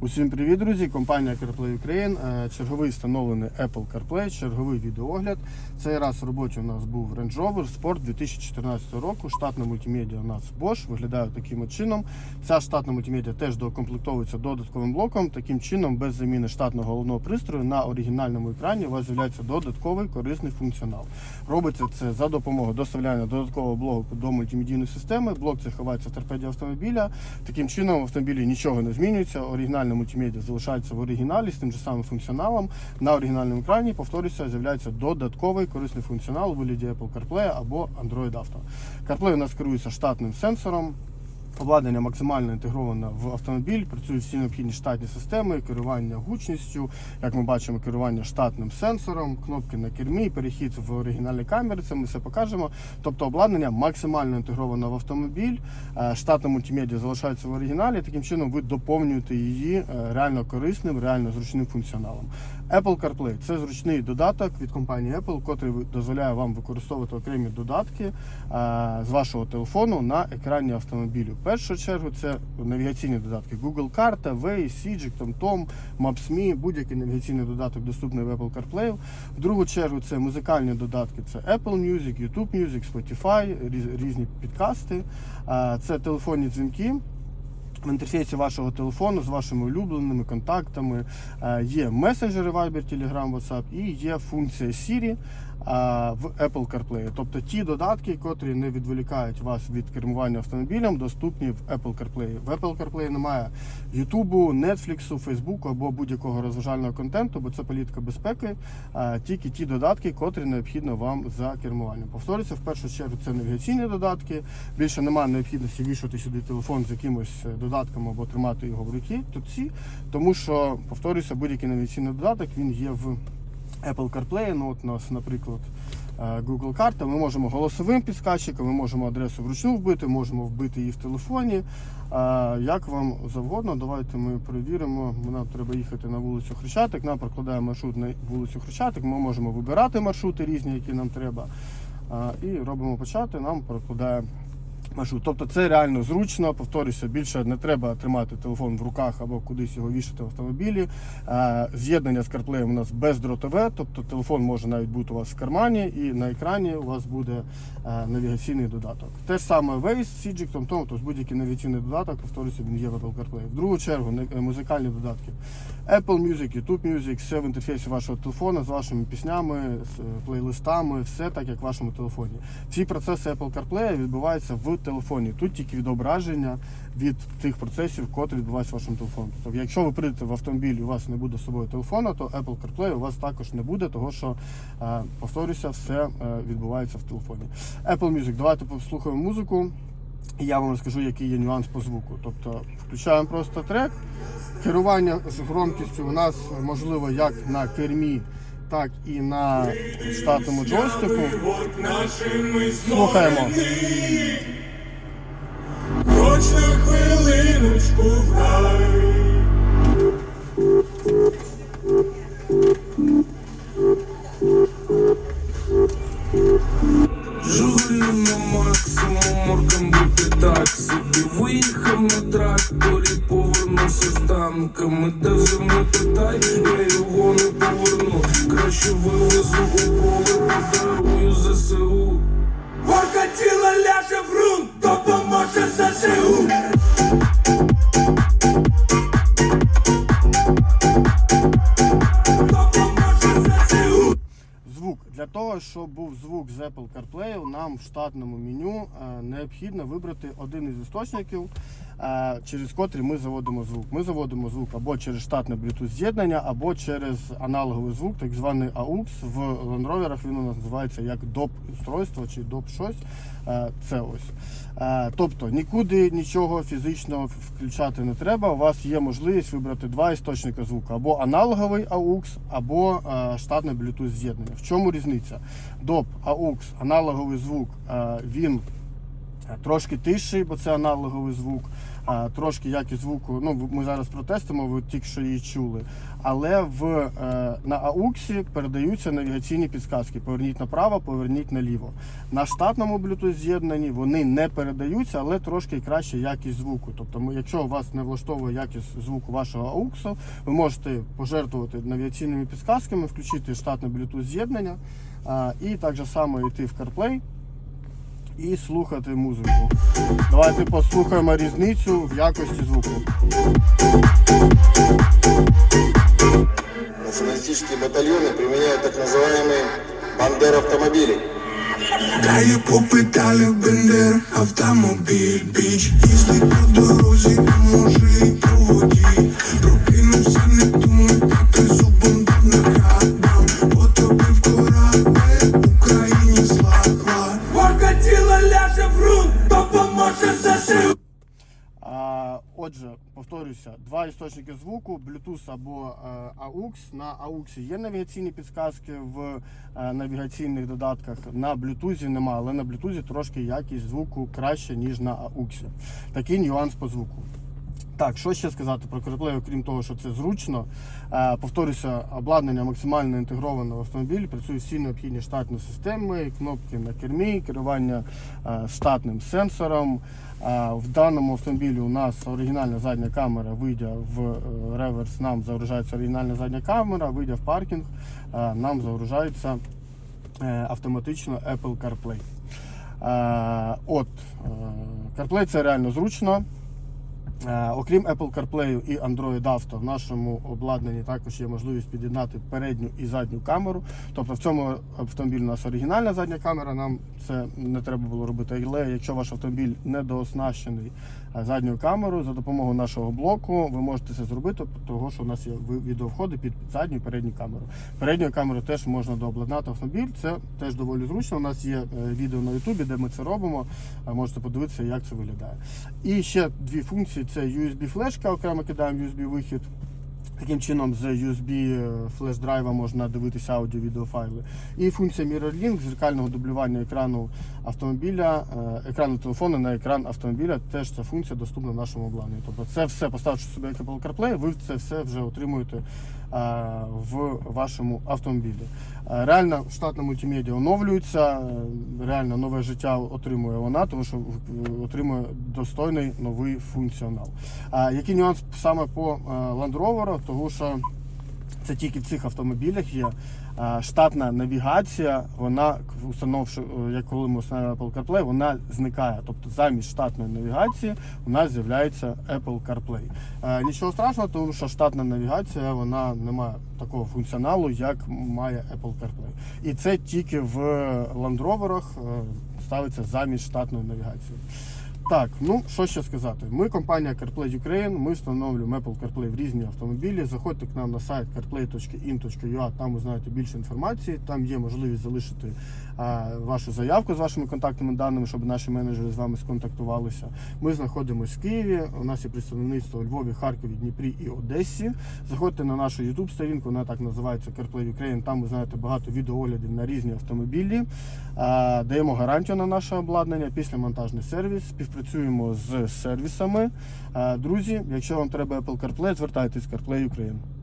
Усім привіт, друзі! Компанія CarPlay Ukraine. Е, Черговий встановлений Apple CarPlay, черговий відеоогляд. Цей раз в роботі у нас був Range Rover Sport 2014 року. Штатна мультимедіа у нас Bosch. Виглядає таким чином. Ця штатна мультимедіа теж докомплектовується додатковим блоком. Таким чином, без заміни штатного головного пристрою на оригінальному екрані у вас з'являється додатковий корисний функціонал. Робиться це за допомогою доставляння додаткового блоку до мультимедійної системи. Блок це ховається в торпеді автомобіля. Таким чином в автомобілі нічого не змінюється. Оригінальна мультимедіа залишається в оригіналі з тим же самим функціоналом. На оригінальному екрані, повторюся, з'являється додатковий корисний функціонал у вигляді Apple CarPlay або Android Auto. CarPlay у нас керується штатним сенсором. Обладнання максимально інтегроване в автомобіль, працюють всі необхідні штатні системи, керування гучністю, як ми бачимо, керування штатним сенсором, кнопки на кермі, перехід в оригінальні камери, це ми все покажемо. Тобто обладнання максимально інтегроване в автомобіль, е, штатна мультимедіа залишається в оригіналі, таким чином ви доповнюєте її е, реально корисним, реально зручним функціоналом. Apple CarPlay це зручний додаток від компанії Apple, який дозволяє вам використовувати окремі додатки е, з вашого телефону на екрані автомобілю. В першу чергу це навігаційні додатки Google карта, Waze, Sijik, TomTom, Maps.me, будь-який навігаційний додаток доступний в Apple CarPlay. В другу чергу це музикальні додатки, це Apple Music, YouTube Music, Spotify, різ- різні підкасти, Е, це телефонні дзвінки. В інтерфейсі вашого телефону з вашими улюбленими контактами е, є месенджери Viber, Telegram, WhatsApp і є функція Siri в Apple CarPlay. Тобто ті додатки, котрі не відволікають вас від кермування автомобілем, доступні в Apple CarPlay. В Apple CarPlay немає YouTube, Netflix, Facebook або будь-якого розважального контенту, бо це політика безпеки. Тільки ті додатки, котрі необхідно вам за кермуванням. Повторюся, в першу чергу це навігаційні додатки. Більше немає необхідності вішати сюди телефон з якимось е, додатком або тримати його в руці. Тому що повторюся, будь-який навігаційний додаток він є в Apple CarPlay. Ну от нас, наприклад. е, Google карта, ми можемо голосовим підсказчиком, ми можемо адресу вручну вбити, можемо вбити її в телефоні. Е, Як вам завгодно, давайте ми перевіримо. Нам треба їхати на вулицю Хрещатик. Нам прокладає маршрут на вулицю Хрещатик. Ми можемо вибирати маршрути різні, які нам треба. Е, І робимо почати. Нам прокладає маршрут. Тобто це реально зручно. Повторюся, більше не треба тримати телефон в руках або кудись його вішати в автомобілі. Е, З'єднання з CarPlay у нас бездротове, тобто телефон може навіть бути у вас в кармані, і на екрані у вас буде е, навігаційний додаток. Те ж саме Waze, Sijik, TomTom, тобто будь-який навігаційний додаток, повторюся, він є в Apple CarPlay. В другу чергу е, музикальні додатки. Apple Music, YouTube Music, все в інтерфейсі вашого телефона з вашими піснями, з плейлистами, все так, як в вашому телефоні. Всі процеси Apple CarPlay відбуваються в телефоні. Тут тільки відображення від тих процесів, котрі відбуваються в вашому телефоні. Тобто, якщо ви прийдете в автомобіль і у вас не буде з собою телефона, то Apple CarPlay у вас також не буде, того що, е, повторюся, все е, відбувається в телефоні. Apple Music, давайте послухаємо музику. І я вам розкажу, який є нюанс по звуку. Тобто включаємо просто трек. Керування з громкістю у нас можливо як на кермі, так і на штатному джойстику. Слухаємо. Танками Де вже не питай, я його не поверну. Краще вивезу у поле, подарую ЗСУ. Горка тіла ляже в ґрунт, допоможе ЗСУ. Для того, щоб був звук з Apple CarPlay, нам в штатному меню е, необхідно вибрати один із істочників, через котрий ми заводимо звук. Ми заводимо звук або через штатне Bluetooth з'єднання, або через аналоговий звук, так званий AUX. В Land Rover він називається як доп устройство чи доп щось. Е, Це ось. Е, Тобто нікуди нічого фізично включати не треба. У вас є можливість вибрати два істочника звуку: або аналоговий AUX, або е, штатне Bluetooth з'єднання. В чому різниця? DOP, AUX, аналоговий звук, е, він Трошки тиший, бо це аналоговий звук, трошки якість звуку. Ну, ми зараз протестимо, ви тільки що її чули. Але в, е, на AUX передаються навігаційні підсказки. Поверніть направо, поверніть наліво. На штатному Bluetooth з'єднанні вони не передаються, але трошки краща якість звуку. Тобто, якщо вас не влаштовує якість звуку вашого AUX, ви можете пожертвувати навігаційними підсказками, включити штатне Bluetooth з'єднання і так же само йти в CarPlay і слухати музику. Давайте послухаємо різницю в якості звуку. Националистические батальоны применяют так называемые бандер-автомобили. Дає по педалях бендер, автомобіль, біч Їздить по дорозі, а може й повторюся, два істочники звуку, Bluetooth або е, AUX. На AUX є навігаційні підсказки в е, навігаційних додатках. На Bluetooth нема, але на Bluetooth трошки якість звуку краще, ніж на AUX. Такий нюанс по звуку. Так, що ще сказати про CarPlay, окрім того, що це зручно. Е, повторюся, обладнання максимально інтегроване в автомобіль, працюють всі необхідні штатні системи, кнопки на кермі, керування е, штатним сенсором. Е, в даному автомобілі у нас оригінальна задня камера, вийде в реверс, нам загружається оригінальна задня камера, вийде в паркінг, нам загружається автоматично Apple CarPlay. От, CarPlay це реально зручно. Е, Окрім Apple CarPlay і Android Auto, в нашому обладнанні також є можливість під'єднати передню і задню камеру. Тобто в цьому автомобілі у нас оригінальна задня камера, нам це не треба було робити. Але якщо ваш автомобіль недооснащений е, задньою камерою, за допомогою нашого блоку ви можете це зробити, того що у нас є відеовходи під задню і передню камеру. Передньою камерою теж можна дообладнати автомобіль. Це теж доволі зручно. У нас є е, відео на Ютубі, де ми це робимо. Можете подивитися, як це виглядає. І ще дві функції: це USB-флешка, окремо кидаємо USB-вихід. Таким чином, з USB флеш-драйва можна дивитися аудіо відеофайли. І функція Mirror Link зеркального дублювання екрану автомобіля, е, екрану телефону на екран автомобіля. Теж ця функція доступна нашому обладнанні. Тобто це все, поставивши собі Apple CarPlay, ви це все вже отримуєте е, в вашому автомобілі. Е, Реально штатна мультимедіа оновлюється, е, реально нове життя отримує вона, тому що е, отримує достойний новий функціонал. Який нюанс саме по е, Land Rover? Тому що це тільки в цих автомобілях є. Е, Штатна навігація, вона установивши, е, як коли ми встановлюємо Apple CarPlay, вона зникає. Тобто замість штатної навігації у нас з'являється Apple CarPlay. Е, Нічого страшного, тому що штатна навігація вона не має такого функціоналу, як має Apple CarPlay. І це тільки в Land Rover ставиться замість штатної навігації. Так, ну що ще сказати? Ми компанія CarPlay Ukraine, ми встановлюємо Apple CarPlay в різні автомобілі. Заходьте к нам на сайт carplay.in.ua, там ви знаєте більше інформації. Там є можливість залишити а, вашу заявку з вашими контактними даними, щоб наші менеджери з вами сконтактувалися. Ми знаходимося в Києві. У нас є представництво у Львові, Харкові, Дніпрі і Одесі. Заходьте на нашу YouTube сторінку, вона так називається CarPlay Ukraine. Там ви знаєте багато відеооглядів на різні автомобілі. А, Даємо гарантію на наше обладнання, післямонтажний сервіс, співпрацюємо з сервісами. Друзі, якщо вам треба Apple CarPlay, звертайтесь CarPlay Ukraine.